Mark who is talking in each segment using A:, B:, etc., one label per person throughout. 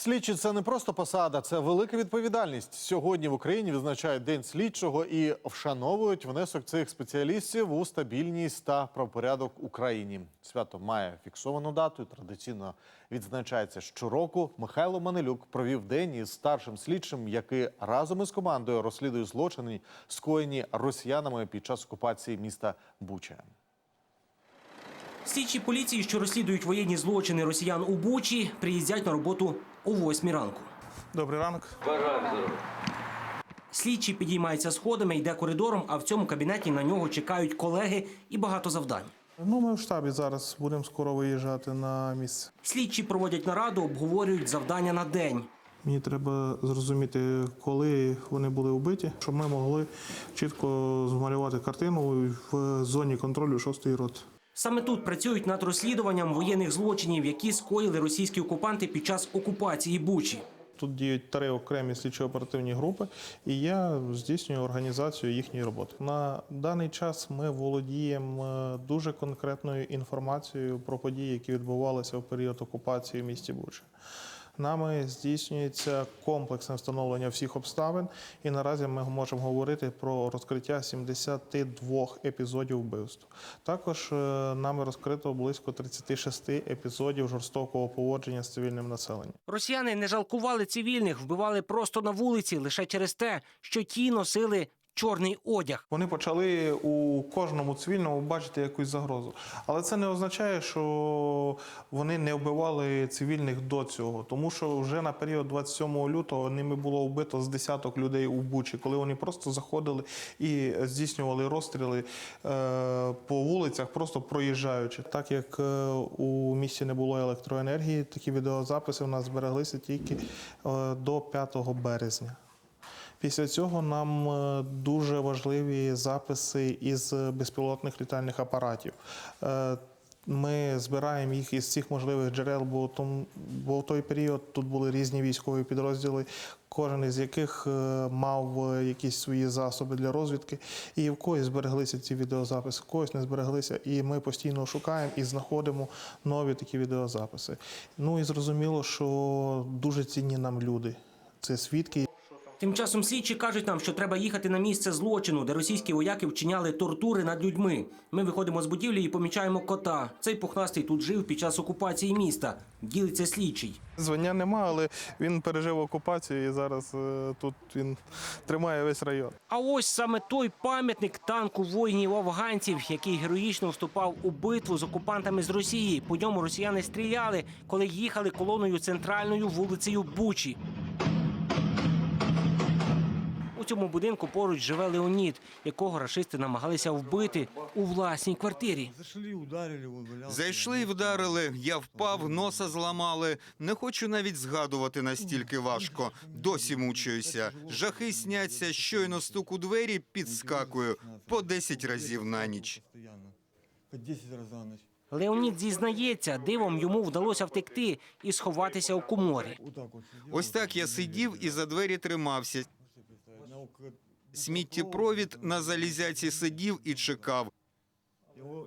A: Слідчі це не просто посада, це велика відповідальність. Сьогодні в Україні відзначають День слідчого і вшановують внесок цих спеціалістів у стабільність та правопорядок Україні. Свято має фіксовану дату. Традиційно відзначається щороку. Михайло Манилюк провів день із старшим слідчим, який разом із командою розслідує злочини, скоєні росіянами під час окупації міста Буча.
B: Слідчі поліції, що розслідують воєнні злочини росіян у Бучі, приїздять на роботу о 8 ранку.
C: Добрий ранок.
B: Слідчий підіймається сходами, йде коридором, а в цьому кабінеті на нього чекають колеги і багато завдань.
C: Ну, ми в штабі зараз будемо скоро виїжджати на місце.
B: Слідчі проводять нараду, обговорюють завдання на день.
C: Мені треба зрозуміти, коли вони були вбиті, щоб ми могли чітко змалювати картину в зоні контролю 6-ї роти.
B: Саме тут працюють над розслідуванням воєнних злочинів, які скоїли російські окупанти під час окупації Бучі.
C: Тут діють три окремі слідчо-оперативні групи, і я здійснюю організацію їхньої роботи. На даний час ми володіємо е, дуже конкретною інформацією про події, які відбувалися в період окупації в місті Буча. Нами здійснюється комплексне встановлення всіх обставин, і наразі ми можемо говорити про розкриття 72 епізодів вбивств. Також е, нами розкрито близько 36 епізодів жорстокого поводження з цивільним населенням.
B: Росіяни не жалкували цивільних, вбивали просто на вулиці лише через те, що ті носили чорний одяг.
C: Вони почали у кожному цивільному бачити якусь загрозу. Але це не означає, що вони не вбивали цивільних до цього, тому що вже на період 27 лютого ними було вбито з десяток людей у Бучі, коли вони просто заходили і здійснювали розстріли е, по вулицях, просто проїжджаючи. Так як е, у місті не було електроенергії, такі відеозаписи у нас збереглися тільки е, до 5 березня. Після цього нам е, дуже важливі записи із безпілотних літальних апаратів. Е, Ми збираємо їх із всіх можливих джерел, бо, том, бо в той період тут були різні військові підрозділи, кожен із яких е, мав якісь свої засоби для розвідки. І в когось збереглися ці відеозаписи, в когось не збереглися. І ми постійно шукаємо і знаходимо нові такі відеозаписи. Ну і зрозуміло, що дуже цінні нам люди. Це свідки,
B: Тим часом слідчі кажуть нам, що треба їхати на місце злочину, де російські вояки вчиняли тортури над людьми. Ми виходимо з будівлі і помічаємо кота. Цей пухнастий тут жив під час окупації міста. Ділиться слідчий.
C: Звання нема, але він пережив окупацію і зараз е, тут він тримає весь район.
B: А ось саме той пам'ятник танку воїнів афганців, який героїчно вступав у битву з окупантами з Росії. По ньому росіяни стріляли, коли їхали колоною центральною вулицею Бучі. У цьому будинку поруч живе Леонід, якого рашисти намагалися вбити у власній квартирі.
D: Зайшли і вдарили. Я впав, носа зламали. Не хочу навіть згадувати настільки важко. Досі мучаюся. Жахи сняться. Щойно стук у двері підскакую по 10 разів на ніч.
E: Постоянно. По 10 раз за ночь.
B: Леонід зізнається, дивом йому вдалося втекти і сховатися у
E: сидел.
D: Ось так я сидів і за двері тримався.
E: Можете представить, на около-
D: Сміттєпровід на залізяці сидів і чекав.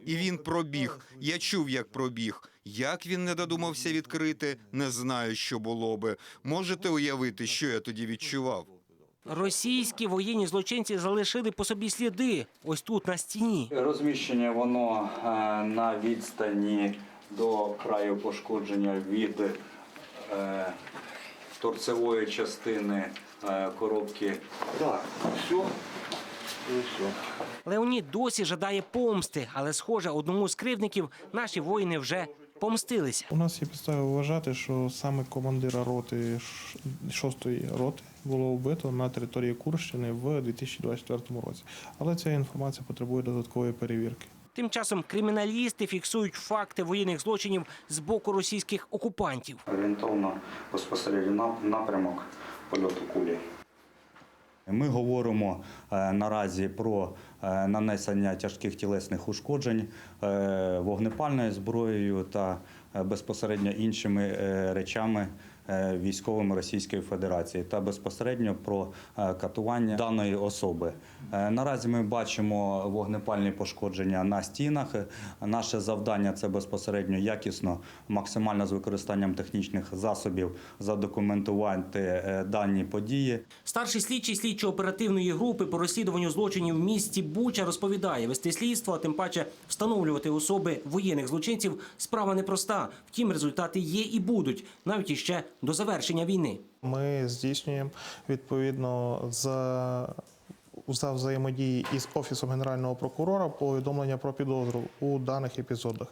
D: І він пробіг. Я чув, як пробіг. Як він не додумався відкрити, не знаю, що було би. Можете уявити, що я тоді відчував?
B: Російські воєнні злочинці залишили по собі сліди ось тут на стіні.
F: Розміщення воно е, на відстані до краю пошкодження від е, торцевої частини е, коробки. Так, все. Все.
B: Леонід досі жадає помсти, але, схоже, одному з кривдників наші воїни вже помстилися.
C: У нас є підстави вважати, що саме командира роти 6-ї роти було вбито на території Курщини в 2024 році. Але ця інформація потребує додаткової перевірки.
B: Тим часом криміналісти фіксують факти воєнних злочинів з боку російських окупантів.
F: Орієнтовно безпосередньо напрямок польоту кулі.
G: Ми говоримо е, наразі про нанесення тяжких тілесних ушкоджень е, вогнепальною зброєю та е, безпосередньо іншими е, речами е, військовими Російської Федерації та безпосередньо про е, катування даної особи. Е, Наразі ми бачимо вогнепальні пошкодження на стінах. Е, Наше завдання це безпосередньо якісно, максимально з використанням технічних засобів задокументувати е, дані події.
B: Старший слідчий слідчо-оперативної групи по розслідуванню злочинів в місті Буча розповідає, вести слідство, а тим паче встановлювати особи воєнних злочинців справа непроста. Втім, результати є і будуть, навіть іще до завершення війни.
C: Ми здійснюємо відповідно за, за взаємодії із Офісом Генерального прокурора повідомлення про підозру у даних епізодах.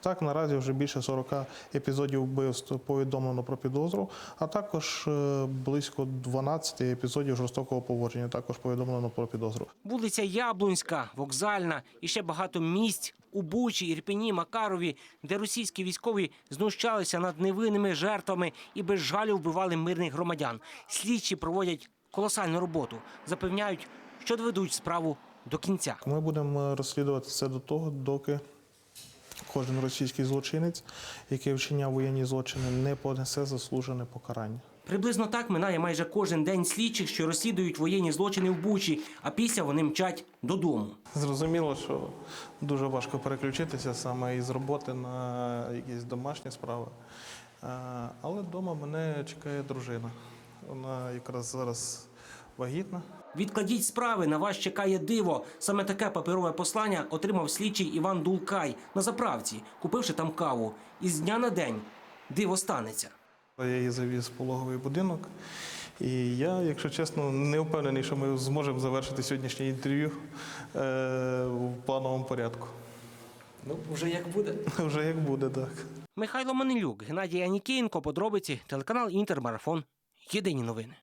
C: Так, наразі вже більше 40 епізодів вбивств повідомлено про підозру, а також е, близько 12 епізодів жорстокого поводження також повідомлено про підозру.
B: Вулиця Яблунська, Вокзальна і ще багато місць у Бучі, Ірпені, Макарові, де російські військові знущалися над невинними жертвами і без жалю вбивали мирних громадян. Слідчі проводять колосальну роботу, запевняють, що доведуть справу до кінця.
C: Ми будемо розслідувати це до того, доки кожен російський злочинець, який вчиняв воєнні злочини, не понесе заслужене покарання.
B: Приблизно так минає майже кожен день слідчих, що розслідують воєнні злочини в Бучі, а після вони мчать додому.
C: Зрозуміло, що дуже важко переключитися саме із роботи на якісь домашні справи. Е, Але вдома мене чекає дружина. Вона якраз зараз вагітна.
B: Відкладіть справи, на вас чекає диво. Саме таке паперове послання отримав слідчий Іван Дулкай на заправці, купивши там каву. І з дня на день диво станеться.
C: Я її завіз в пологовий будинок. І я, якщо чесно, не впевнений, що ми зможемо завершити сьогоднішнє інтерв'ю е, в плановому порядку.
B: Ну, вже як буде.
C: Вже як буде, так.
B: Михайло Манилюк, Геннадій Анікієнко, подробиці, телеканал Інтермарафон. Єдині новини.